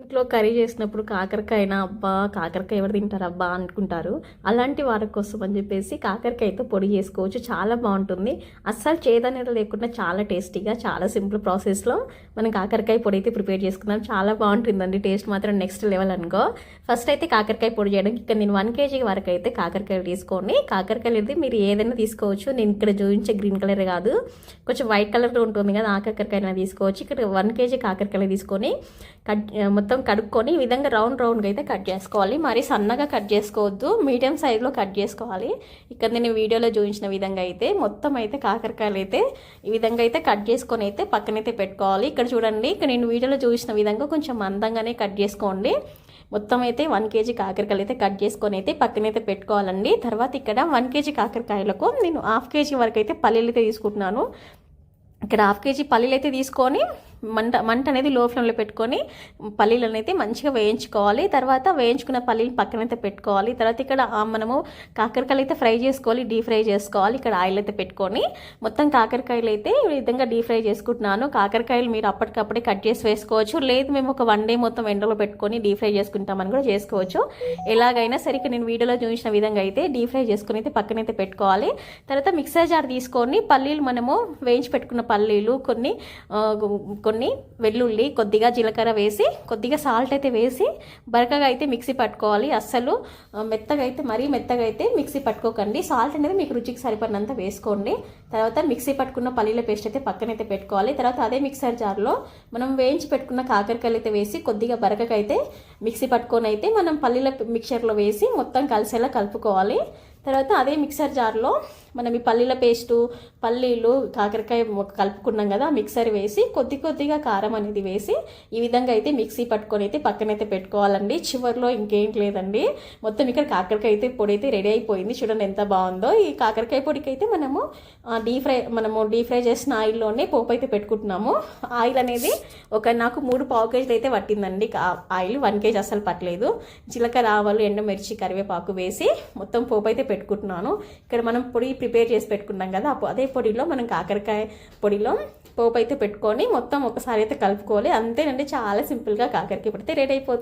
ఇంట్లో కర్రీ చేసినప్పుడు కాకరకాయనా? అబ్బా కాకరకాయ ఎవరు తింటారు అబ్బా అనుకుంటారు. అలాంటి వారి కోసం అని చెప్పేసి కాకరకాయతో పొడి చేసుకోవచ్చు. చాలా బాగుంటుంది. అస్సలు చేదనేది లేకుండా చాలా టేస్టీగా చాలా సింపుల్ ప్రాసెస్లో మనం కాకరకాయ పొడి అయితే ప్రిపేర్ చేసుకున్నాం చాలా బాగుంటుందండి. టేస్ట్ మాత్రం నెక్స్ట్ లెవెల్ అనుకో. ఫస్ట్ అయితే కాకరకాయ పొడి చేయడానికి ఇక్కడ నేను వన్ కేజీ వరకు అయితే కాకరకాయలు తీసుకోండి కాకరకాయలు అయితే మీరు ఏదైనా తీసుకోవచ్చు. నేను ఇక్కడ చూపించే గ్రీన్ కలర్ కాదు. కొంచెం వైట్ కలర్లో ఉంటుంది కదా ఆ కాకరకాయ తీసుకోవచ్చు ఇక్కడ వన్ కేజీ కాకరకాయలు తీసుకొని కట్ మొత్తం మొత్తం కడుక్కొని ఈ విధంగా రౌండ్ రౌండ్గా అయితే కట్ చేసుకోవాలి. మరి సన్నగా కట్ చేసుకోవద్దు. మీడియం సైజులో కట్ చేసుకోవాలి. ఇక్కడ నేను వీడియోలో చూపించిన విధంగా అయితే మొత్తం అయితే కాకరకాయలు అయితే ఈ విధంగా అయితే కట్ చేసుకొని అయితే పక్కనైతే పెట్టుకోవాలి. ఇక్కడ చూడండి ఇక్కడ నేను వీడియోలో చూసిన విధంగా కొంచెం అందంగానే కట్ చేసుకోండి. మొత్తం అయితే వన్ కేజీ కాకరకాయలు అయితే కట్ చేసుకొని అయితే పక్కనైతే పెట్టుకోవాలండి. తర్వాత ఇక్కడ వన్ కేజీ కాకరకాయలకు నేను హాఫ్ కేజీ వరకు అయితే పల్లీలు అయితే తీసుకుంటున్నాను. ఇక్కడ హాఫ్ కేజీ పల్లీలు అయితే తీసుకొని మంట మంట అనేది లో ఫ్లేమ్లో పెట్టుకొని పల్లీలు అనేది మంచిగా వేయించుకోవాలి. తర్వాత వేయించుకున్న పల్లీలు పక్కనైతే పెట్టుకోవాలి. తర్వాత ఇక్కడ మనము కాకరకాయలు అయితే ఫ్రై చేసుకోవాలి డీప్ ఫ్రై చేసుకోవాలి. ఇక్కడ ఆయిల్ అయితే పెట్టుకొని మొత్తం కాకరకాయలు అయితే ఈ విధంగా డీప్ ఫ్రై చేసుకుంటున్నాను. కాకరకాయలు మీరు అప్పటికప్పుడే కట్ చేసి వేసుకోవచ్చు. లేదు మేము ఒక వన్ డే మొత్తం ఎండలో పెట్టుకొని డీప్ ఫ్రై చేసుకుంటామని కూడా చేసుకోవచ్చు. ఎలాగైనా సరే నేను వీడియోలో చూపించిన విధంగా అయితే డీప్ ఫ్రై చేసుకుని అయితే పక్కనైతే పెట్టుకోవాలి. తర్వాత మిక్సర్ జార్ తీసుకొని పల్లీలు మనము వేయించి పెట్టుకున్న పల్లీలు కొన్ని కొన్ని వెల్లుల్లి కొద్దిగా జీలకర్ర వేసి కొద్దిగా సాల్ట్ అయితే వేసి బరకగా అయితే మిక్సీ పట్టుకోవాలి. అస్సలు మెత్తగా అయితే మరీ మెత్తగా అయితే మిక్సీ పట్టుకోకండి. సాల్ట్ అనేది మీకు రుచికి సరిపడినంత వేసుకోండి. తర్వాత మిక్సీ పట్టుకున్న పల్లీల పేస్ట్ అయితే పక్కనైతే పెట్టుకోవాలి. తర్వాత అదే మిక్సర్ జార్లో మనం వేయించి పెట్టుకున్న కాకరకాయలు అయితే వేసి కొద్దిగా బరకగా అయితే మిక్సీ పట్టుకొని అయితే మనం పల్లీల మిక్చర్లో వేసి మొత్తం కలిసేలా కలుపుకోవాలి. తర్వాత అదే మిక్సర్ జార్లో మనం ఈ పల్లీల పేస్టు పల్లీలు కాకరకాయ కలుపుకున్నాం కదా మిక్సర్ వేసి కొద్ది కొద్దిగా కారం అనేది వేసి ఈ విధంగా అయితే మిక్సీ పట్టుకొని అయితే పక్కనైతే పెట్టుకోవాలండి. చివరిలో ఇంకేం లేదండి. మొత్తం ఇక్కడ కాకరకాయ అయితే పొడి అయితే రెడీ అయిపోయింది. చూడండి ఎంత బాగుందో. ఈ కాకరకాయ పొడికి అయితే మనము డీ ఫ్రై మనము డీ ఫ్రై చేసిన ఆయిల్లోనే పోపు అయితే పెట్టుకుంటున్నాము. ఆయిల్ అనేది ఒక నాకు మూడు పావు కేజీలు అయితే పట్టిందండి. కా- ఆయిల్ వన్ కేజీ అసలు పట్టలేదు. జీలకర్ర ఆవాలు ఎండమిర్చి కరివేపాకు వేసి మొత్తం పోపు అయితే పెట్టుకుంటున్నాను. ఇక్కడ మనం పొడి ప్రిపేర్ చేసి పెట్టుకున్నాం కదా అదే పొడిలో మనం కాకరకాయ పొడిలో పోపు అయితే పెట్టుకొని మొత్తం ఒకసారి అయితే కలుపుకోవాలి. అంతేనండి చాలా సింపుల్గా కాకరకాయ పడితే రెడీ అయిపోతుంది.